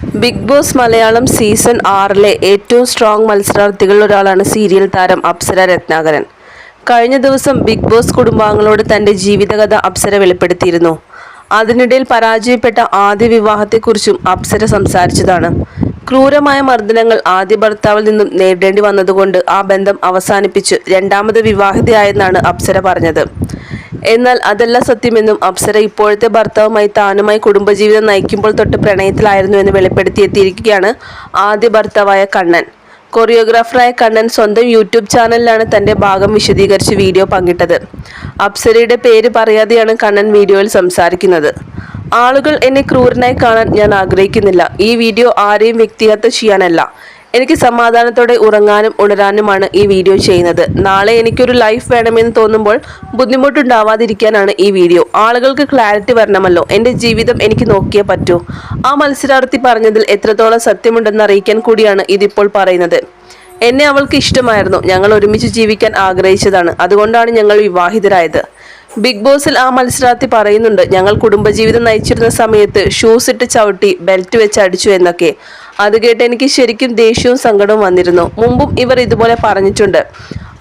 Big boss Malayalam season ആറിലെ ഏറ്റവും strong മത്സരാർത്ഥികളിൽ ഒരാളാണ് സീരിയൽ താരം അപ്സര രത്നാകരൻ. കഴിഞ്ഞ ദിവസം ബിഗ് ബോസ് കുടുംബാംഗങ്ങളോട് തന്റെ ജീവിതകഥ അപ്സര വെളിപ്പെടുത്തിയിരുന്നു. അതിനിടയിൽ പരാജയപ്പെട്ട ആദ്യ വിവാഹത്തെക്കുറിച്ചും അപ്സര സംസാരിച്ചതാണ്. ക്രൂരമായ മർദ്ദനങ്ങൾ ആദ്യ ഭർത്താവിൽ നിന്നും നേരിടേണ്ടി വന്നതുകൊണ്ട് ആ ബന്ധം അവസാനിപ്പിച്ച് രണ്ടാമത് വിവാഹിതയായെന്നാണ് അപ്സര പറഞ്ഞത്. എന്നാൽ അതല്ല സത്യമെന്നും അപ്സര ഇപ്പോഴത്തെ ഭർത്താവുമായി താനുമായി കുടുംബജീവിതം നയിക്കുമ്പോൾ തൊട്ട് പ്രണയത്തിലായിരുന്നു എന്ന് വെളിപ്പെടുത്തിയെത്തിയിരിക്കുകയാണ് ആദ്യ ഭർത്താവായ കണ്ണൻ. കൊറിയോഗ്രാഫറായ കണ്ണൻ സ്വന്തം യൂട്യൂബ് ചാനലിലാണ് തന്റെ ഭാഗം വിശദീകരിച്ച് വീഡിയോ പങ്കിട്ടത്. അപ്സരയുടെ പേര് പറയാതെയാണ് കണ്ണൻ വീഡിയോയിൽ സംസാരിക്കുന്നത്. ആളുകൾ എന്നെ ക്രൂരനായി കാണാൻ ഞാൻ ആഗ്രഹിക്കുന്നില്ല. ഈ വീഡിയോ ആരെയും വ്യക്തിഹത്യ ചെയ്യാനല്ല. എനിക്ക് സമാധാനത്തോടെ ഉറങ്ങാനും ഉണരാനുമാണ് ഈ വീഡിയോ ചെയ്യുന്നത്. നാളെ എനിക്കൊരു ലൈഫ് വേണമെന്ന് തോന്നുമ്പോൾ ബുദ്ധിമുട്ടുണ്ടാവാതിരിക്കാനാണ് ഈ വീഡിയോ. ആളുകൾക്ക് ക്ലാരിറ്റി വരണമല്ലോ. എന്റെ ജീവിതം എനിക്ക് നോക്കിയേ പറ്റൂ. ആ മത്സരാർത്ഥി പറഞ്ഞതിൽ എത്രത്തോളം സത്യമുണ്ടെന്ന് അറിയിക്കാൻ കൂടിയാണ് ഇതിപ്പോൾ പറയുന്നത്. എന്നെ അവൾക്ക് ഇഷ്ടമായിരുന്നു. ഞങ്ങൾ ഒരുമിച്ച് ജീവിക്കാൻ ആഗ്രഹിച്ചതാണ്. അതുകൊണ്ടാണ് ഞങ്ങൾ വിവാഹിതരായത്. ബിഗ് ബോസിൽ ആ മത്സരാർത്ഥി പറയുന്നുണ്ട് ഞങ്ങൾ കുടുംബജീവിതം നയിച്ചിരുന്ന സമയത്ത് ഷൂസ് ഇട്ട് ചവിട്ടി ബെൽറ്റ് വെച്ച് അടിച്ചു എന്നൊക്കെ. അത് കേട്ട് എനിക്ക് ശരിക്കും ദേഷ്യവും സങ്കടവും വന്നിരുന്നു. മുമ്പും ഇവർ ഇതുപോലെ പറഞ്ഞിട്ടുണ്ട്.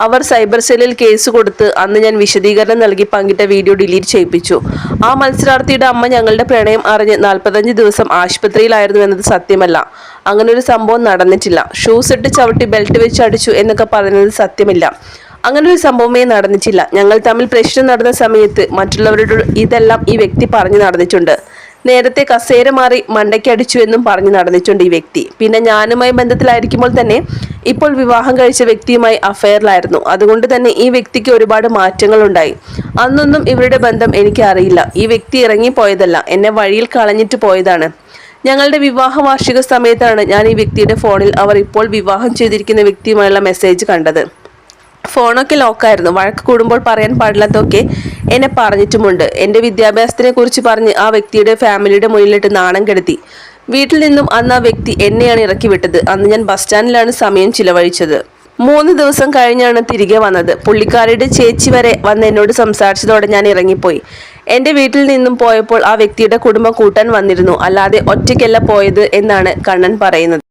അവർ സൈബർ സെല്ലിൽ കേസ് കൊടുത്ത് അന്ന് ഞാൻ വിശദീകരണം നൽകി പങ്കിട്ട വീഡിയോ ഡിലീറ്റ് ചെയ്യിപ്പിച്ചു. ആ മത്സരാർത്ഥിയുടെ അമ്മ ഞങ്ങളുടെ പ്രണയം അറിഞ്ഞ് നാൽപ്പത്തഞ്ച് ദിവസം ആശുപത്രിയിലായിരുന്നു എന്നത് സത്യമല്ല. അങ്ങനെ ഒരു സംഭവം നടന്നിട്ടില്ല. ഷൂസ് ഇട്ട് ചവിട്ടി ബെൽറ്റ് വെച്ച് അടിച്ചു എന്നൊക്കെ പറയുന്നത് സത്യമില്ല. അങ്ങനെ ഒരു സംഭവമേ നടന്നിട്ടില്ല. ഞങ്ങൾ തമ്മിൽ പ്രശ്നം നടന്ന സമയത്ത് മറ്റുള്ളവരോട് ഇതെല്ലാം ഈ വ്യക്തി പറഞ്ഞു നടന്നിട്ടുണ്ട്. നേരത്തെ കസേര മാറി മണ്ടയ്ക്കടിച്ചു എന്നും പറഞ്ഞു നടന്നിട്ടുണ്ട് ഈ വ്യക്തി. പിന്നെ ഞാനുമായി ബന്ധത്തിലായിരിക്കുമ്പോൾ തന്നെ ഇപ്പോൾ വിവാഹം കഴിച്ച വ്യക്തിയുമായി അഫയറിലായിരുന്നു. അതുകൊണ്ട് തന്നെ ഈ വ്യക്തിക്ക് ഒരുപാട് മാറ്റങ്ങൾ ഉണ്ടായി അന്നൊന്നും ഇവരുടെ ബന്ധം എനിക്ക് അറിയില്ല. ഈ വ്യക്തി ഇറങ്ങിപ്പോയതല്ല. എന്നെ വഴിയിൽ കളഞ്ഞിട്ട് പോയതാണ്. ഞങ്ങളുടെ വിവാഹ വാർഷിക സമയത്താണ് ഞാൻ ഈ വ്യക്തിയുടെ ഫോണിൽ അവർ ഇപ്പോൾ വിവാഹം ചെയ്തിരിക്കുന്ന വ്യക്തിയുമായുള്ള മെസ്സേജ് കണ്ടത്. ഫോണൊക്കെ ലോക്കായിരുന്നു. വഴക്ക് കൂടുമ്പോൾ പറയാൻ പാടില്ലാത്തൊക്കെ എന്നെ പറഞ്ഞിട്ടുമുണ്ട്. എന്റെ വിദ്യാഭ്യാസത്തിനെ കുറിച്ച് പറഞ്ഞ് ആ വ്യക്തിയുടെ ഫാമിലിയുടെ മുന്നിലിട്ട് നാണം കെടുത്തി. വീട്ടിൽ നിന്നും അന്ന് ആ വ്യക്തി എന്നെയാണ് ഇറക്കി വിട്ടത് അന്ന് ഞാൻ ബസ് സ്റ്റാൻഡിലാണ് സമയം ചിലവഴിച്ചത്. മൂന്ന് ദിവസം കഴിഞ്ഞാണ് തിരികെ വന്നത്. പുള്ളിക്കാരിയുടെ ചേച്ചി വരെ വന്ന് എന്നോട് സംസാരിച്ചതോടെ ഞാൻ ഇറങ്ങിപ്പോയി. എന്റെ വീട്ടിൽ നിന്നും പോയപ്പോൾ ആ വ്യക്തിയുടെ കുടുംബം കൂട്ടാൻ വന്നിരുന്നു. അല്ലാതെ ഒറ്റയ്ക്കല്ല പോയത് എന്നാണ് കണ്ണൻ പറയുന്നത്.